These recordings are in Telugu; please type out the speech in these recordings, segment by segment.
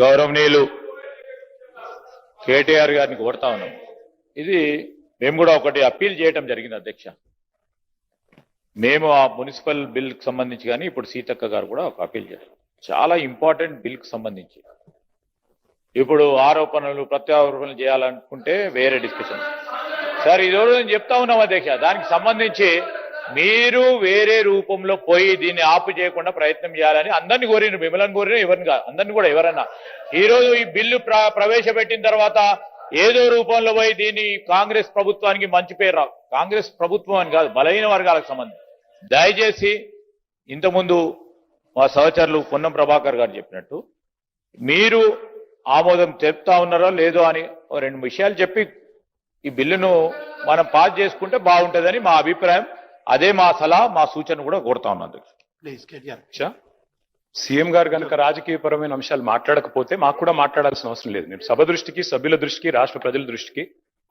గౌరవనీయులు కేటీఆర్ గారిని కోరుతా ఉన్నాం. ఇది మేము కూడా ఒకటి అప్పీల్ చేయటం జరిగింది అధ్యక్ష. మేము ఆ మున్సిపల్ బిల్కి సంబంధించి కానీ ఇప్పుడు సీతక్క గారు కూడా ఒక అప్పీల్ చేశారు. చాలా ఇంపార్టెంట్ బిల్కి సంబంధించి. ఇప్పుడు ఆరోపణలు ప్రత్యారోపణలు చేయాలనుకుంటే వేరే డిస్కషన్. సార్ ఈ రోజు నేను చెప్తా ఉన్నాం అధ్యక్ష. దానికి సంబంధించి మీరు వేరే రూపంలో పోయి దీన్ని ఆపు చేయకుండా ప్రయత్నం చేయాలని అందరిని కోరిన మిమ్మల్ని కోరిన ఎవరిని కాదు అందరిని కూడా ఎవరన్నా. ఈరోజు ఈ బిల్లు ప్ర- ప్రవేశపెట్టిన తర్వాత ఏదో రూపంలో పోయి దీన్ని కాంగ్రెస్ ప్రభుత్వానికి మంచి పేరు రావు. కాంగ్రెస్ ప్రభుత్వం అని కాదు బలహీన వర్గాలకు సంబంధం దయచేసి ఇంతకుముందు మా సహచరులు పొన్నం ప్రభాకర్ గారు చెప్పినట్టు మీరు ఆమోదం చెప్తా ఉన్నారో లేదో అని ఓ రెండు విషయాలు చెప్పి ఈ బిల్లును మనం పాస్ చేసుకుంటే బాగుంటుందని మా అభిప్రాయం. అదే మా సలహా మా సూచన కూడా కోరుతా ఉన్నాం అధ్యక్ష. ప్లీజ్ కేటీఆర్ అధ్యక్ష సీఎం గారు కనుక రాజకీయపరమైన అంశాలు మాట్లాడకపోతే మాకు కూడా మాట్లాడాల్సిన అవసరం లేదు. నేను సభ దృష్టికి సభ్యుల దృష్టికి రాష్ట్ర ప్రజల దృష్టికి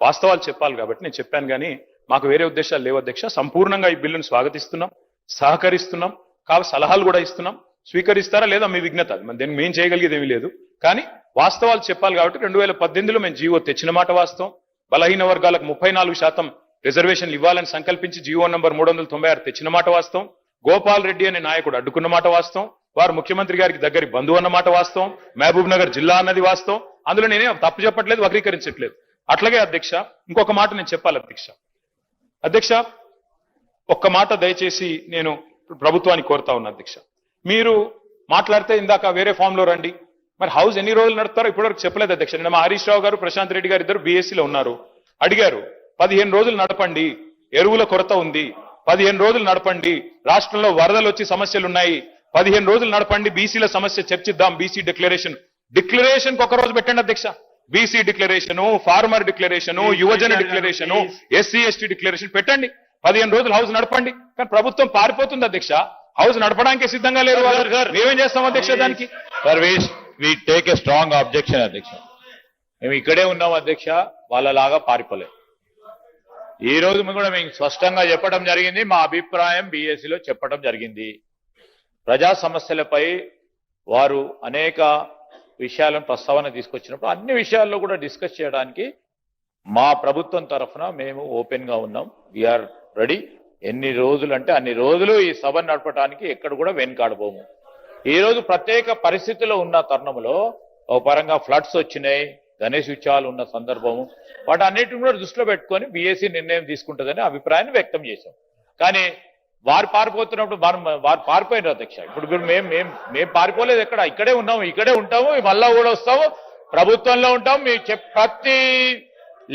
వాస్తవాలు చెప్పాలి కాబట్టి నేను చెప్పాను కానీ మాకు వేరే ఉద్దేశాలు లేవు అధ్యక్ష. సంపూర్ణంగా ఈ బిల్లును స్వాగతిస్తున్నాం సహకరిస్తున్నాం కావాలి సలహాలు కూడా ఇస్తున్నాం. స్వీకరిస్తారా లేదా మీ విఘ్నత? అది మన దీన్ని మేము చేయగలిగేది ఏమీ లేదు. కానీ వాస్తవాలు చెప్పాలి కాబట్టి రెండు వేల పద్దెనిమిదిలో మేము జీవో తెచ్చిన మాట వాస్తవం. బలహీన వర్గాలకు ముప్పై నాలుగు శాతం రిజర్వేషన్లు ఇవ్వాలని సంకల్పించి జీవో నంబర్ మూడు వందల తొంభై ఆరు తెచ్చిన మాట వాస్తవం. గోపాల్ రెడ్డి అనే నాయకుడు అడ్డుకున్న మాట వాస్తవం. వారు ముఖ్యమంత్రి గారికి దగ్గరి బంధువు అన్న మాట వాస్తవం. మహబూబ్ నగర్ జిల్లా అన్నది వాస్తవం. అందులో నేనే తప్పు చెప్పట్లేదు వక్రీకరించట్లేదు. అట్లాగే అధ్యక్ష ఇంకొక మాట నేను చెప్పాలి అధ్యక్ష. అధ్యక్ష ఒక్క మాట దయచేసి నేను ప్రభుత్వానికి కోరుతా ఉన్నా అధ్యక్ష. మీరు మాట్లాడితే ఇందాక వేరే ఫామ్లో రండి. మరి హౌస్ ఎన్ని రోజులు నడుపుతారో ఇప్పటివరకు చెప్పలేదు అధ్యక్ష. నిన్న మా హరీష్ రావు గారు ప్రశాంత్ రెడ్డి గారు ఇద్దరు బీఎస్సీలో ఉన్నారు. అడిగారు పదిహేను రోజులు నడపండి ఎరువుల కొరత ఉంది. పదిహేను రోజులు నడపండి రాష్ట్రంలో వరదలు వచ్చి సమస్యలు ఉన్నాయి పదిహేను రోజులు నడపండి బీసీల సమస్య చర్చిద్దాం బీసీ డిక్లరేషన్. డిక్లరేషన్ ఒక రోజు పెట్టండి అధ్యక్ష. బీసీ డిక్లరేషన్ ఫార్మర్ డిక్లరేషన్ యువజన డిక్లరేషన్ ఎస్సీ ఎస్టీ డిక్లరేషన్ పెట్టండి. పదిహేను రోజులు హౌస్ నడపండి. కానీ ప్రభుత్వం పారిపోతుంది అధ్యక్ష. హౌస్ నడపడానికి సిద్ధంగా లేరు. మేమేం చేస్తాం అధ్యక్ష దానికి? Sir we we take a strong objection అధ్యక్ష. మేము ఇక్కడే ఉన్నాం అధ్యక్ష. వాళ్ళలాగా పారిపోలేదు. ఈ రోజు కూడా మేము స్పష్టంగా చెప్పడం జరిగింది. మా అభిప్రాయం బీఎస్సీలో చెప్పడం జరిగింది. ప్రజా సమస్యలపై వారు అనేక విషయాలను ప్రస్తావన తీసుకొచ్చినప్పుడు అన్ని విషయాల్లో కూడా డిస్కస్ చేయడానికి మా ప్రభుత్వం తరఫున మేము ఓపెన్గా ఉన్నాం. వీఆర్ రెడీ ఎన్ని రోజులు అంటే అన్ని రోజులు ఈ సభ నడపడానికి ఎక్కడ కూడా వెనుకాడబోము. ఈ రోజు ప్రత్యేక పరిస్థితిలో ఉన్న తరుణంలో ఒక పరంగా ఫ్లడ్స్ వచ్చినాయి. గణేష్ ఉత్సవాలు ఉన్న సందర్భము. వాటన్నిటిని కూడా దృష్టిలో పెట్టుకొని బీఎస్సీ నిర్ణయం తీసుకుంటుందని అభిప్రాయాన్ని వ్యక్తం చేశాం. కానీ వారు పారిపోతున్నప్పుడు మనం వారు పారిపోయినారు అధ్యక్ష. ఇప్పుడు మేము మేము మేము పారిపోలేదు ఎక్కడ? ఇక్కడే ఉన్నాము ఇక్కడే ఉంటాము మళ్ళా కూడా వస్తాము. ప్రభుత్వంలో ఉంటాం మీ చెప్ ప్రతి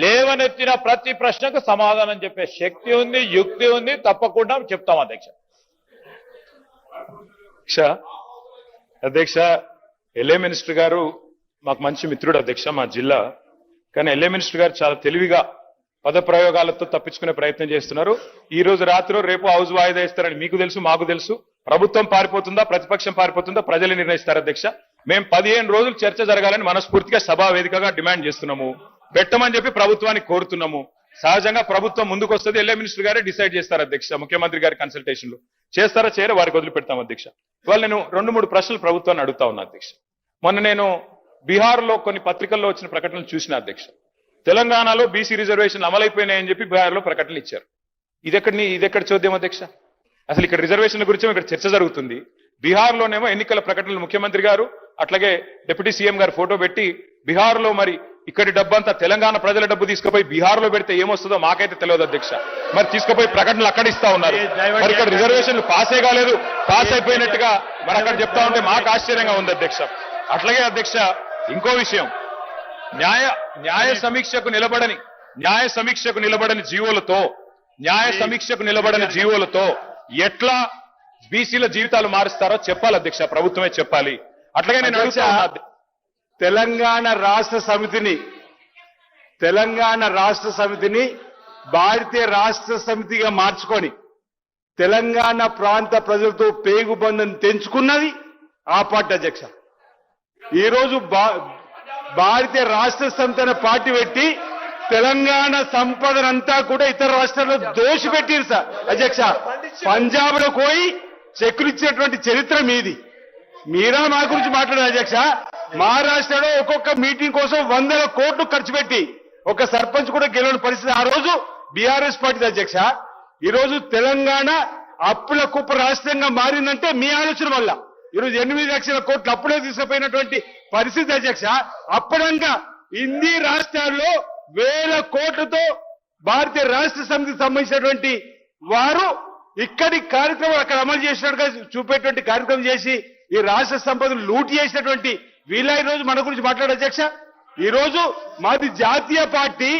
లేవనెత్తిన ప్రతి ప్రశ్నకు సమాధానం చెప్పే శక్తి ఉంది యుక్తి ఉంది తప్పకుండా చెప్తాం అధ్యక్ష. అధ్యక్ష అధ్యక్ష ఎల్ఏ మినిస్టర్ గారు మాకు మంచి మిత్రుడు అధ్యక్ష మా జిల్లా. కానీ ఎల్ఏ మినిస్టర్ గారు చాలా తెలివిగా పద ప్రయోగాలతో తప్పించుకునే ప్రయత్నం చేస్తున్నారు. ఈ రోజు రాత్రి రేపు హౌస్ వాయిదా ఇస్తారని మీకు తెలుసు మాకు తెలుసు. ప్రభుత్వం పారిపోతుందా ప్రతిపక్షం పారిపోతుందా ప్రజలు నిర్ణయిస్తారు అధ్యక్ష. మేము పదిహేను రోజులు చర్చ జరగాలని మనస్ఫూర్తిగా సభా వేదికగా డిమాండ్ చేస్తున్నాము. పెట్టమని చెప్పి ప్రభుత్వానికి కోరుతున్నాము. సహజంగా ప్రభుత్వం ముందుకు వస్తుంది ఎల్ఏ మినిస్టర్ గారే డిసైడ్ చేస్తారు అధ్యక్ష ముఖ్యమంత్రి గారి కన్సల్టేషన్లు. చేస్తారా చేయరా వారికి వదిలిపెడతాం అధ్యక్ష. ఇవాళ నేను రెండు మూడు ప్రశ్నలు ప్రభుత్వాన్ని అడుగుతా ఉన్నా అధ్యక్ష. మొన్న నేను బీహార్లో కొన్ని పత్రికల్లో వచ్చిన ప్రకటనలు చూసిన అధ్యక్ష తెలంగాణలో బీసీ రిజర్వేషన్లు అమలైపోయినాయని చెప్పి బీహార్లో ప్రకటనలు ఇచ్చారు. ఇది ఎక్కడ ఇది ఎక్కడ చూద్దాం అధ్యక్ష? అసలు ఇక్కడ రిజర్వేషన్ల గురించి ఇక్కడ చర్చ జరుగుతుంది. బీహార్ లోనేమో ఎన్నికల ప్రకటనలు ముఖ్యమంత్రి గారు అట్లాగే డిప్యూటీ సీఎం గారు ఫోటో పెట్టి బీహార్లో మరి ఇక్కడి డబ్బంతా తెలంగాణ ప్రజల డబ్బు తీసుకుపోయి బీహార్లో పెడితే ఏమొస్తుందో మాకైతే తెలియదు అధ్యక్ష. మరి తీసుకుపోయి ప్రకటనలు అక్కడ ఇస్తా ఉన్నారు. మరి ఇక్కడ రిజర్వేషన్లు పాసే కాలేదు. పాస్ అయిపోయినట్టుగా మరి అక్కడ చెప్తా ఉంటే మాకు ఆశ్చర్యంగా ఉంది అధ్యక్ష. అట్లాగే అధ్యక్ష ఇంకో విషయం. న్యాయ న్యాయ సమీక్షకు నిలబడని న్యాయ సమీక్షకు నిలబడని జీవోలతో న్యాయ సమీక్షకు నిలబడని జీవోలతో ఎట్లా బీసీల జీవితాలు మారుస్తారో చెప్పాలి అధ్యక్ష ప్రభుత్వమే చెప్పాలి. అట్లాగే నేను అడుగుతా తెలంగాణ రాష్ట్ర సమితిని తెలంగాణ రాష్ట్ర సమితిని భారతీయ రాష్ట్ర సమితిగా మార్చుకొని తెలంగాణ ప్రాంత ప్రజలతో పేగుబంధం తెంచుకున్నది ఆ పార్టీ అధ్యక్ష. ఈరోజు భా- భారతీయ రాష్ట్ర సంతన పార్టీ పెట్టి తెలంగాణ సంపదనంతా కూడా ఇతర రాష్ట్రాల్లో దోషి పెట్టిరు సార్. అధ్యక్ష పంజాబ్లో పోయి చెక్కులు ఇచ్చేటువంటి చరిత్ర మీది. మీరా మా గురించి మాట్లాడారు అధ్యక్ష. మహారాష్ట్రలో ఒక్కొక్క మీటింగ్ కోసం వందల కోట్లు ఖర్చు పెట్టి ఒక సర్పంచ్ కూడా గెలవని పరిస్థితి ఆ రోజు బీఆర్ఎస్ పార్టీ అధ్యక్ష. ఈ రోజు తెలంగాణ అప్పుల కుప్ప రాష్ట్రంగా మారిందంటే మీ ఆలోచన వల్ల. ఈరోజు ఎనిమిది లక్షల కోట్లు అప్పుడే తీసుకుపోయినటువంటి పరిస్థితి అధ్యక్ష. అప్పుడంగా హిందీ రాష్ట్రాల్లో వేల కోట్లతో భారతీయ రాష్ట్ర సమితికి సంబంధించినటువంటి వారు ఇక్కడి కార్యక్రమం అక్కడ అమలు చేసినట్టుగా చూపేటువంటి కార్యక్రమం చేసి ఈ రాష్ట్ర సంపదను లూట్ చేసినటువంటి వీళ్ళ రోజు మన గురించి మాట్లాడే అధ్యక్ష. ఈ రోజు మాది జాతీయ పార్టీ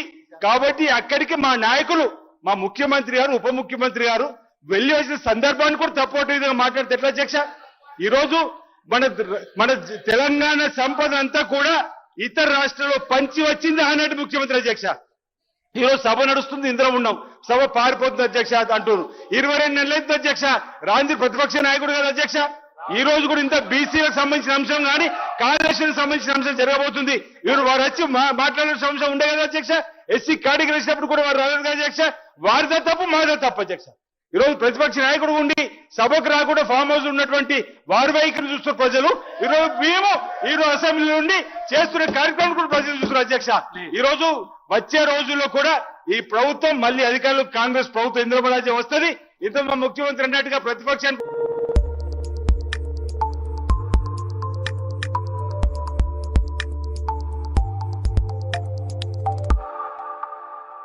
కాబట్టి అక్కడికి మా నాయకులు మా ముఖ్యమంత్రి గారు ఉప ముఖ్యమంత్రి గారు వెళ్ళి వచ్చిన సందర్భాన్ని కూడా తప్పటి విధంగా మాట్లాడితే ఎట్లా అధ్యక్ష? ఈ రోజు మన మన తెలంగాణ సంపద అంతా కూడా ఇతర రాష్ట్రాల్లో పంచి వచ్చింది ఆనాటి ముఖ్యమంత్రి అధ్యక్ష. ఈ రోజు సభ నడుస్తుంది ఇందులో ఉన్నాం. సభ పారిపోతుంది అధ్యక్ష అంటారు. ఇరవై రెండు నెలలైంది అధ్యక్ష. రాంది ప్రతిపక్ష నాయకుడు కదా అధ్యక్ష. ఈ రోజు కూడా ఇంత బీసీలకు సంబంధించిన అంశం కానీ కార్యదర్శికి సంబంధించిన అంశం జరగబోతుంది. ఇವರು వారు వచ్చి మాట్లాడే మాట్లాడాల్సిన అంశం ఉండే కదా అధ్యక్ష. ఎస్సీ కాడికి వచ్చినప్పుడు కూడా వారు రాలేదు కదా అధ్యక్ష. వారిదే తప్పు మాదే తప్పు అధ్యక్ష. ఈ రోజు ప్రతిపక్ష నాయకుడు ఉండి సభకు రాకుండా ఫామ్ హౌస్ ఉన్నటువంటి వారి వైఖరి చూస్తున్న ప్రజలు ఈ రోజు మేము ఈరోజు అసెంబ్లీ నుండి చేస్తున్న కార్యక్రమం కూడా ప్రజలు చూస్తున్నారు అధ్యక్ష. ఈరోజు వచ్చే రోజుల్లో కూడా ఈ ప్రభుత్వం మళ్ళీ అధికారులు కాంగ్రెస్ ప్రభుత్వం ఇంద్రమరాజ్యం వస్తుంది. ఇంత మా ముఖ్యమంత్రి అన్నట్టుగా ప్రతిపక్షానికి